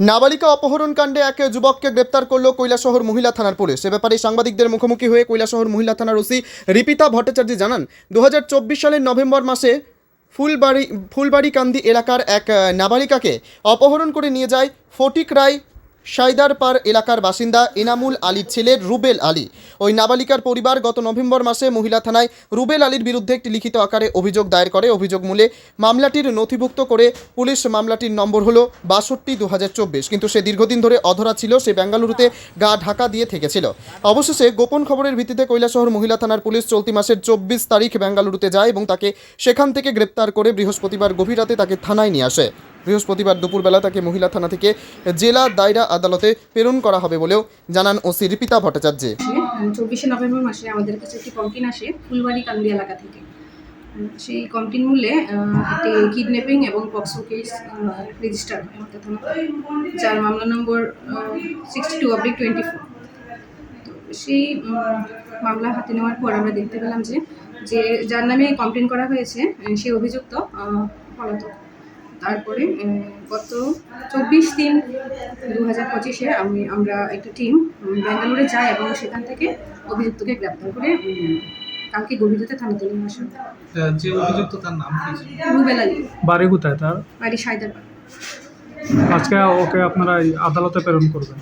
নাবালিকা অপহরণ কাণ্ডে এক যুবককে গ্রেপ্তার করল কৈলাসহর মহিলা থানার পুলিশ। এ ব্যাপারে সাংবাদিকদের মুখোমুখি হয়ে কৈলাসহর মহিলা থানার ওসি রিপিতা ভট্টাচার্য জানান দু হাজার চব্বিশ সালের নভেম্বর মাসে ফুলবাড়ি ফুলবাড়ি কান্দি এলাকার এক নাবালিকাকে অপহরণ করে নিয়ে যায় ফটিক রায় সাইদারপাড় এলাকার বাসিন্দা এনামুল আলীর ছেলে রুবেল আলী। ওই নাবালিকার পরিবার গত নভেম্বর মাসে মহিলা থানায় রুবেল আলীর বিরুদ্ধে একটি লিখিত আকারে অভিযোগ দায়ের করে। অভিযোগ মূলে মামলাটির নথিভুক্ত করে পুলিশ মামলাটির নম্বর হলো বাষট্টি দু কিন্তু সে দীর্ঘদিন ধরে অধরা ছিল, সে বেঙ্গালুরুতে গা ঢাকা দিয়ে থেকেছিল। অবশেষে গোপন খবরের ভিত্তিতে কৈলাসহর মহিলা থানার পুলিশ চলতি মাসের চব্বিশ তারিখ বেঙ্গালুরুতে যায় এবং তাকে সেখান থেকে গ্রেপ্তার করে বৃহস্পতিবার গভীর রাতে তাকে থানায় নিয়ে আসে। বৃহস্পতিবার দুপুরবেলা তাকে মহিলা থানা থেকে জেলা দায়রা আদালতে প্রেরণ করা হবে বলেও জানান ওসি রিপিতা ভট্টাচার্য। চব্বিশে নভেম্বর মাসে আমাদের কাছে একটি কমপ্লেন আসে ফুলবাড়ি কান্দি এলাকা থেকে। সেই কমপ্লেন মূল্যে একটি কিডন্যাপিং এবং পক্সো কেস রেজিস্টার হয় আমাদের যার মামলা number sixty two oblique twenty four সেই মামলা হাতে নেওয়ার পর আমরা দেখতে পেলাম যে যে যার নামে কমপ্লেন করা হয়েছে আহ, সে অভিযুক্ত পলাতক। তারপরে গত চব্বিশ দিন দু হাজার পঁচিশে আমি আমরা একটা টিম ব্যাঙ্গালোরে যাই এবং সেখান থেকে অভিযুক্তকে গ্রেপ্তার করে কালকে গভীরতে থানাতে নিয়ে আসা যে অভিযুক্ত তার নাম কি রুবেল আলী। বাড়ি কোথায় তার? বাড়ি সাইদারপাড়। আজকে ওকে আপনারা আদালতে প্রেরণ করবেন।